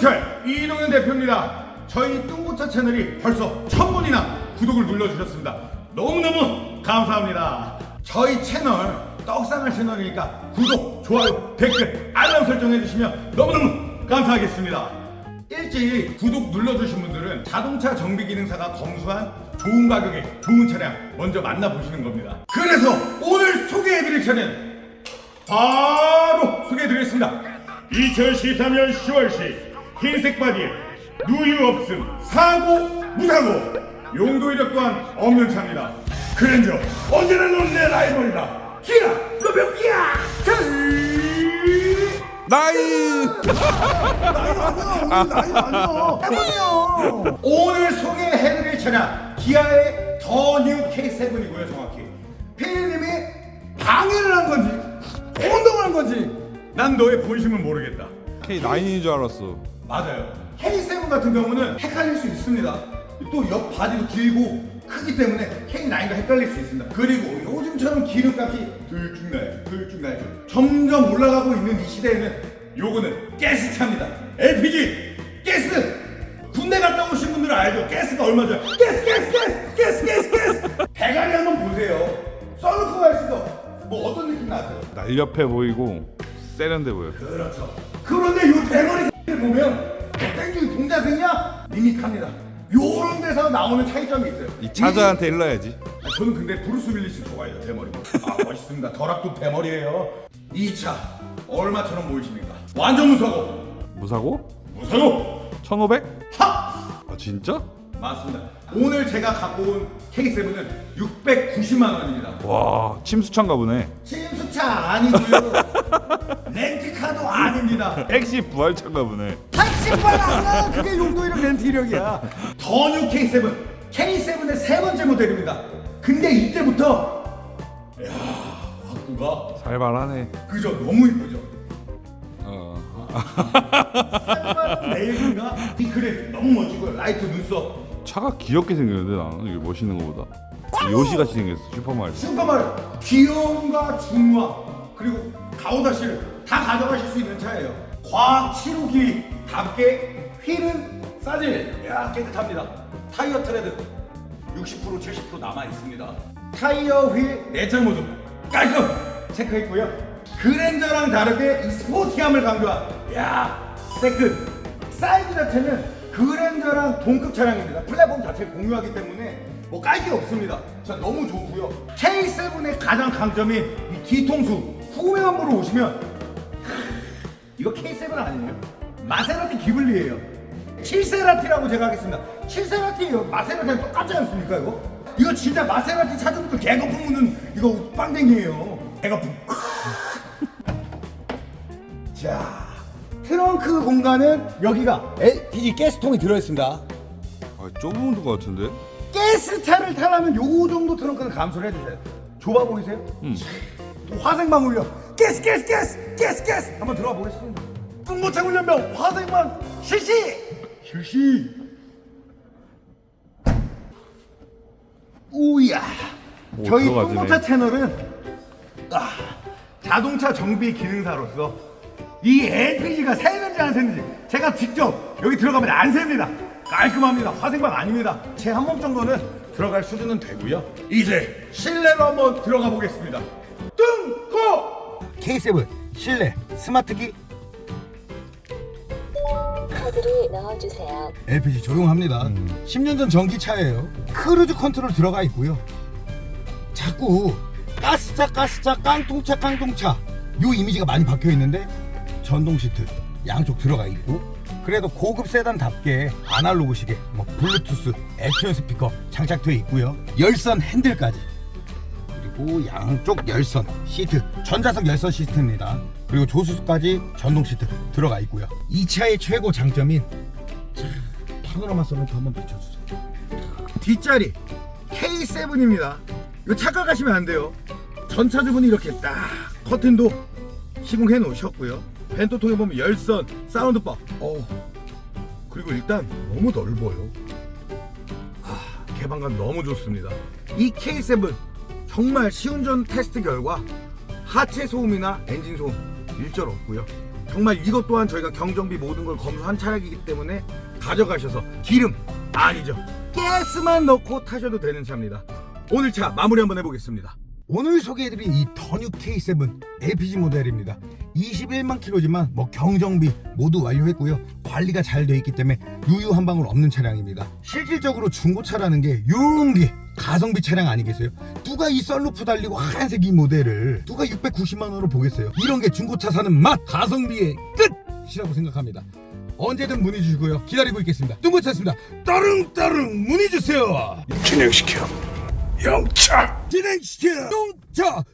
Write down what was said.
뚱고철 이동현 대표입니다. 저희 뚱고철 채널이 벌써 천 분이나 구독을 눌러주셨습니다. 너무너무 감사합니다. 저희 채널 떡상할 채널이니까 구독, 좋아요, 댓글, 알람 설정해주시면 너무너무 감사하겠습니다. 일찍 구독 눌러주신 분들은 자동차 정비 기능사가 검수한 좋은 가격에 좋은 차량 먼저 만나보시는 겁니다. 그래서 오늘 소개해드릴 차는 바로 소개해드리겠습니다. 2013년 10월시 흰색 바디에 누유 없음 사고 무사고 용도 이력 또한 없는 차입니다. 그랜저 언제나 넌내 라이벌이다. 기아 너몇 기야? 나이 나이 아니야. 해보세요. 오늘 소개해드릴 차량 기아의 더 뉴 K7이고요 정확히. 피디님이 방해를 한 건지 혼동을 한 건지 난 너의 본심을 모르겠다. K9인 줄 알았어 맞아요. K7 같은 경우는 헷갈릴 수 있습니다. 또 옆 바디도 길고 크기 때문에 K9과 헷갈릴 수 있습니다. 그리고 요즘처럼 기름값이 들쭉날 들쭉날 점점 올라가고 있는 이 시대에는 요거는 가스차입니다. LPG 가스 군대 갔다 오신 분들은 알죠? 가스가 얼마죠? 가스 가스 가스 가스 가스 가스 대가리 한번 보세요. 썰루프가 있어. 뭐 어떤 느낌 나세요? 날렵해 보이고 세련돼 보여 그렇죠. 그런데 요 대 보면 땡큐 동자생이야 밋밋합니다. 요런 데서 나오는 차이점이 있어요. 이 차저한테 일러야지 아, 저는 근데 브루스 윌리스 좋아해요 대머리. 아 멋있습니다. 덜악도 대머리예요. 이 차 얼마처럼 보이십니까? 완전 무사고 무사고? 무사고 1500? 하 아 진짜? 맞습니다. 오늘 제가 갖고 온 K7은 690만 원입니다. 와 침수차인가 보네 침수차 아니고요. 렌트카도 아닙니다. 택시 부활차인가 보네. 택시발 아니야 그게 용도 이름 렌트 이력이야. 더뉴 K7 K7의 세 번째 모델입니다. 근데 이때부터 야 바꾸가 살벌하네. 그죠? 너무 이쁘죠? 어. 이 그래 너무 멋지고요 라이트 눈썹. 차가 귀엽게 생겼는데 나는. 이게 멋있는 거보다. 요시 같이 생겼어 슈퍼마리오 슈퍼마리오 귀여움과 중화 그리고 가오다시를 다 가져가실 수 있는 차예요 과학 치료기답게 휠은 싸질 야 깨끗합니다 타이어 트레드 60% 70% 남아 있습니다 타이어 휠 내장 모드 깔끔 체크했고요 그랜저랑 다르게 이 스포티함을 강조한 야 세끈 사이즈 자체는 그랜저랑 동급 차량입니다. 플랫폼 자체를 공유하기 때문에 뭐 깔 게 없습니다. 자 너무 좋고요. K7의 가장 강점인 이 뒤통수 후면부로 오시면 이거 K7 아니에요? 마세라티 기블리예요. 7세라티라고 제가 하겠습니다. 7세라티예요. 마세라티랑 똑같지 않습니까 이거? 이거 진짜 마세라티 차주부터 개거품 묻는 이거 빵댕이에요. 개거품. 자 트렁크 공간은 여기가 LPG 가스통이 들어있습니다. 아 좁은 거 같은데? 가스차를 타려면 요 정도 트렁크는 감소를 해주세요. 좁아 보이세요? 또 화생방 울려. 가스 가스 가스 가스 가스 한번 들어가 보겠습니다. 뚱보차 훈련병 화생방 실시 실시. 우야. 오, 저희 들어가지네. 뚱보차 채널은 아, 자동차 정비 기능사로서 이 LPG가 새는지 안 새는지 제가 직접 여기 들어가면 안 셉니다. 깔끔합니다. 화생방 아닙니다. 제 한 몸 정도는 들어갈 수준은 되고요. 이제 실내로 한번 들어가 보겠습니다. 뚱고 K7 실내 스마트기 카드를 넣어주세요. LPG 조용합니다. 10년 전 전기차예요. 크루즈 컨트롤 들어가 있고요. 자꾸 가스차 가스차 깡통차 깡통차 요 이미지가 많이 박혀 있는데 전동 시트 양쪽 들어가 있고 그래도 고급 세단답게 아날로그 시계, 뭐 블루투스, 액션 스피커 장착되어 있고요. 열선 핸들까지 그리고 양쪽 열선 시트 전자석 열선 시스템입니다. 그리고 조수석까지 전동 시트 들어가 있고요. 이 차의 최고 장점인 자, 파노라마 썰렁프 한번 비춰주세요. 뒷자리 K7입니다. 이거 착각하시면 안 돼요. 전차주분이 이렇게 딱 커튼도 시공해 놓으셨고요. 벤토통에 보면 열선, 사운드바. 어. 그리고 일단 너무 넓어요. 아, 개방감 너무 좋습니다. 이 K7 정말 시운전 테스트 결과 하체 소음이나 엔진 소음 일절 없고요. 정말 이것 또한 저희가 경정비 모든 걸 검수한 차량이기 때문에 가져가셔서 기름 아니죠. 가스만 넣고 타셔도 되는 차입니다. 오늘 차 마무리 한번 해보겠습니다. 오늘 소개해드린 이 더뉴 K7 LPG 모델입니다. 21만 킬로지만 뭐 경정비 모두 완료했고요 관리가 잘 되어 있기 때문에 유유 한 방울 없는 차량입니다 실질적으로 중고차라는 게 요런 게 가성비 차량 아니겠어요? 누가 이 썰루프 달리고 하얀색 이 모델을 누가 690만 원으로 보겠어요? 이런 게 중고차 사는 맛 가성비의 끝이라고 생각합니다. 언제든 문의 주시고요. 기다리고 있겠습니다. 뚱고차였습니다. 따릉따릉 문의 주세요. 진행시켜 영차 진행시켜 영차